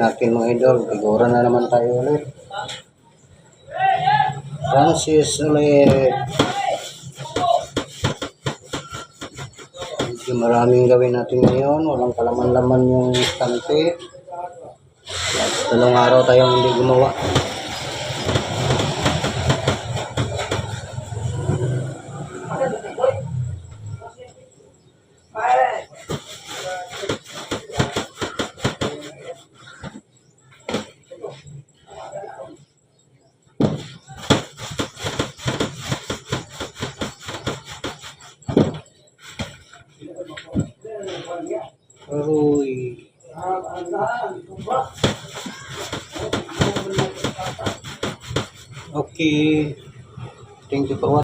natin mga idol. Figura na naman tayo ulit. Francis ulit. Medyo maraming gawin natin ngayon. Walang kalaman-laman yung stante. Dalawang araw tayong hindi gumawa. Uy. Okay. Thank you for watching.